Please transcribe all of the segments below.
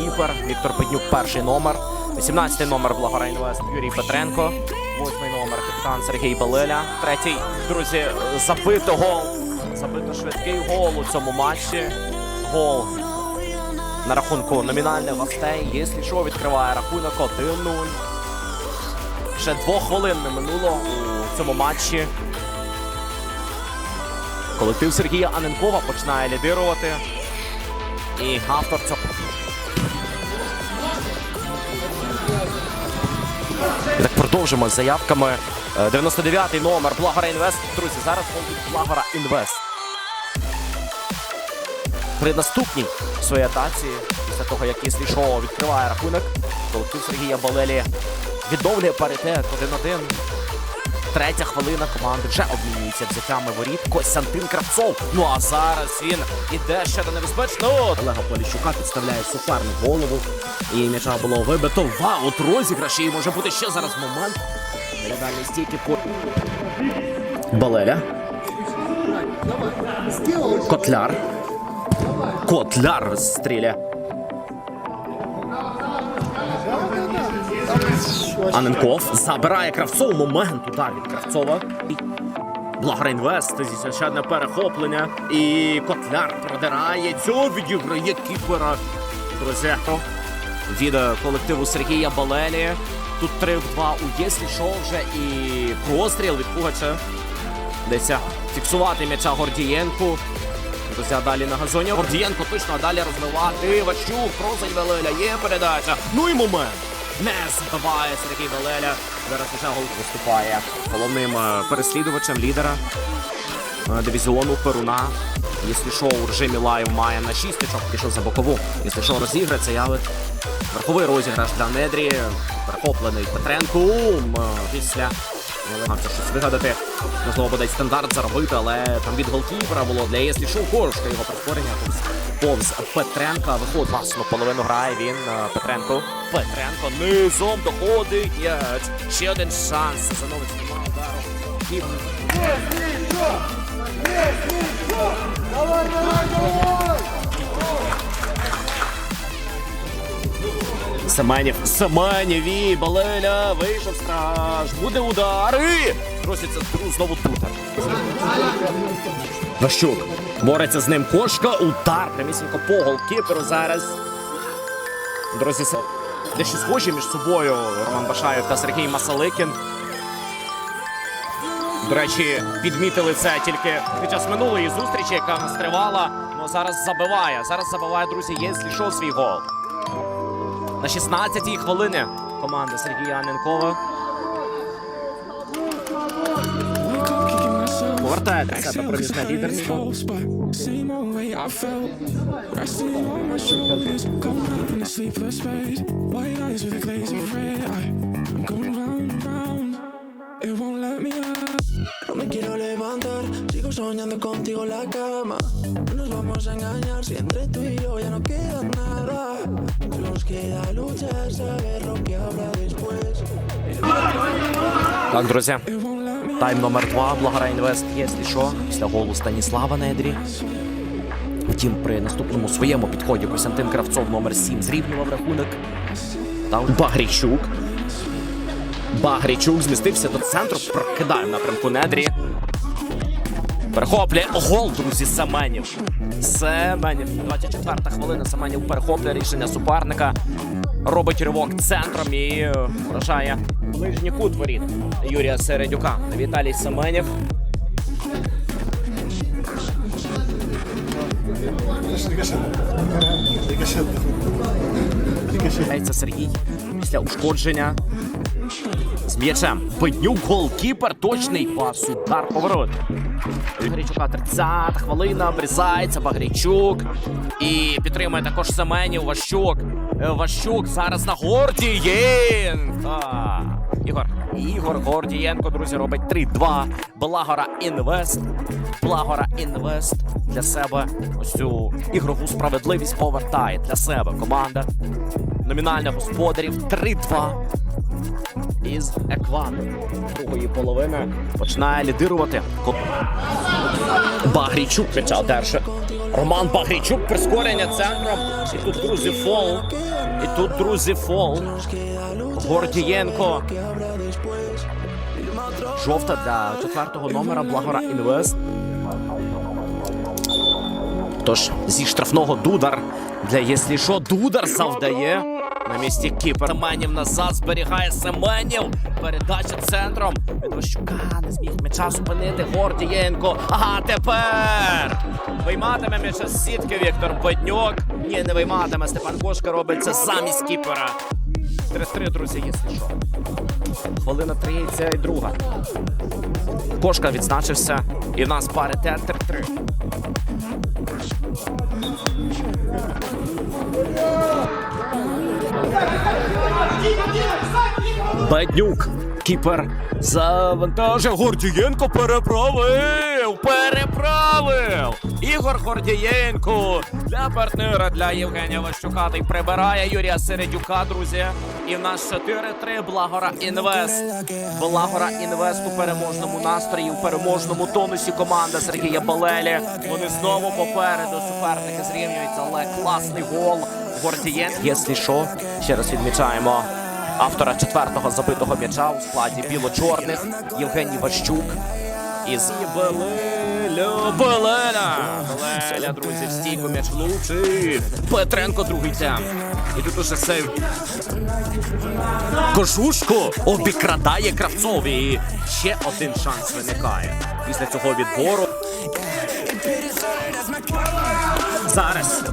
голкіпер. Віктор Петнюк перший номер. 18-й номер Благора Інвест Юрій Петренко. Восьмий номер капітан Сергій Балеля. Третій, друзі, забито гол. Забито швидкий гол у цьому матчі. Гол на рахунку номінальних гостей. Якщо що, відкриває рахунок 1-0. Ще двох хвилин не минуло у цьому матчі. Колектив Сергія Аненкова починає лідирувати. І автор цього. І так продовжимо з заявками. Е, 99-й номер Благора Інвест. Друзі, зараз гол Благора Інвест. При наступній своїй атаці, після того, як Іслі Шоу відкриває рахунок, колектив Сергія Балелі відновлює паритет 1-1. Третя хвилина команди вже обмінюється взяттями воріт. Костянтин Кравцов. Ну а зараз він іде ще до небезпечного. Олега Поліщука підставляє суперник голову. І м'яча було вибито. Вау, от розіграш. І може бути ще зараз момент. Дальній стійки по Балеля. Котляр. Котляр стріляє. Аненков забирає Кравцов. Момент удар від Кравцова. Благра Інвест. Здесь ще перехоплення. І Котляр продирає цього відіграє кіпера. Друзі, від е, колективу Сергія Балелі. Тут 3 в 2 у Єслі Шоу вже і простріл від Пугача. Десь фіксувати м'яча Гордієнку. Друзі, далі на газоні. Гордієнко точно а далі розливати. Ващук, просить Велеля, є передача. Ну і момент. Не збивається Сергій Валеля. Зараз вже гол виступає головним е, переслідувачем лідера е, дивізіону Перуна. Якщо що у режимі лайв має на 6 очок, пішов за бокову. Якщо що розіграється, явить. Верховий розіграш для Недрі. Перехоплений Петренко. Ум, е, Після намагався щось вигадати. Можливо, буде стандарт заробити, але там від голкіпера було для Єслі Шоу Коршка його прискорення. Повз, повз Петренка. Виходить власну половину грає він. е, Петренко. Петренко низом доходить. Ще один шанс. Занович немає удару. І Семенів, Семенів і Балеля, вийшов страж, буде удар і проситься друг знову тут. Ващук бореться з ним кошка, удар прямісінько по голкіперу зараз. Друзі, дещо схожі між собою Роман Башаєв та Сергій Масаликін. До речі, підмітили це тільки під час минулої зустрічі, яка нас тривала. Ну зараз забиває. Зараз забиває, друзі, є зійшов свій гол. На 16-й хвилині команда Сергія Аненкова повертає до проміжне лідерство. It won't let me out. No me quiero levantar, sigo soñando contigo en la cama. No nos vamos a engañar si entre tú y yo ya no queda Так, друзі, тайм номер два. Благара Інвест, якщо що, після голу Станіслава Недрі. Втім, при наступному своєму підході Костянтин Кравцов номер 7 зрівнював рахунок. Та Багрічук. Багрічук змістився до центру, прокидає напрямку Недрі. Перехоплює гол, друзі, Семенів. Семенів. 24-та хвилина. Семенів перехоплює рішення суперника. Робить ривок центром і вражає ближній кут воріт Юрія Середюка. Віталій Семенів. Сергій після ушкодження. З м'ячем. Педнюк, голкіпер, точний пас, удар поворот. Багрійчука 30 хвилина, обрізається Багрійчук. І підтримує також Семенів, Ващук. Е, Ващук зараз на Гордієнка. Ігор. Ігор Гордієнко, друзі, робить 3-2. Благора Інвест. Благора Інвест для себе ось цю ігрову справедливість повертає для себе команда. Номінальних господарів 3-2 із екватору. Другої половини починає лідирувати. Ко- Багрійчук м'яча Роман Багрійчук, прискорення центром. І тут, друзі, фол. І тут, друзі, фол. Гордієнко. Жовта для четвертого номера Благора Інвест. Тож зі штрафного Дудар для що, Дудар завдає. На місці Кіпер. Семенів назад зберігає Семенів. Передача центром. Від Ващука не зміг м'яча зупинити Гордієнко. Ага, тепер вийматиме м'яча з сітки Віктор Беднюк. Ні, не вийматиме. Степан Кошка робить це замість Кіпера. 3-3, друзі, що. Хвилина третя і друга. Кошка відзначився. І в нас паритет 3-3. Беднюк. Кіпер завантажив. Гордієнко переправив! Переправив! Ігор Гордієнко для партнера для Євгенія Ващука. Та й прибирає Юрія Середюка, друзі. І в нас 4-3 Благора Інвест. Благора Інвест у переможному настрої, у переможному тонусі команда Сергія Балелі. Вони знову попереду. Суперники зрівнюються, але класний гол. Гордієнко. Якщо що, ще раз відмічаємо автора четвертого забитого м'яча у складі біло-чорних Євгеній Ващук із Белеля. Белеля! Друзі, в м'яч влучив. Петренко другий тем. І тут уже сейв. Кожушко обікрадає Кравцові. І ще один шанс виникає. Після цього відбору. Зараз.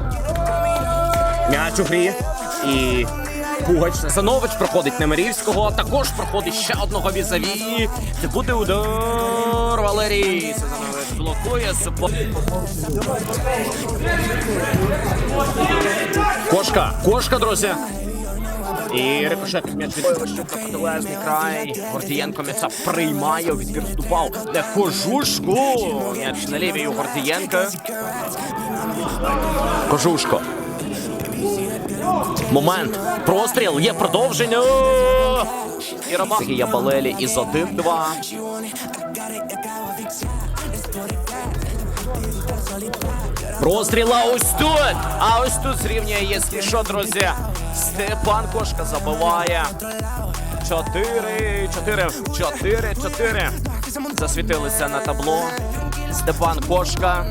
М'яч у грі. І Пугач Санович проходить Немирівського. Також проходить ще одного візаві. Це буде удар Валерій. Сазанович блокує супо. Кошка, кошка, друзі. І рикошет м'яч від Ващук на протилежний край. Гордієнко м'яча приймає, відбір вступав. Де Кожушку. М'яч на лівій у Гордієнка. Кожушко. Момент. Простріл. Є продовження. І Роман. Сергія Балелі із 1-2. Простріла ось тут. А ось тут зрівнює, якщо що, друзі. Степан Кошка забиває. 4, 4, 4, 4. Засвітилися на табло. Степан Кошка.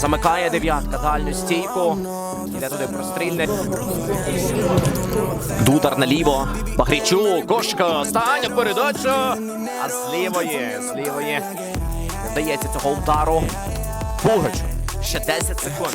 Замикає дев'ятка дальню стійку. Іде туди прострільне. Дудар наліво. Багрічу, Кошка, остання передача. А з лівої, з лівої. Вдається цього удару. Пугач. Ще 10 секунд.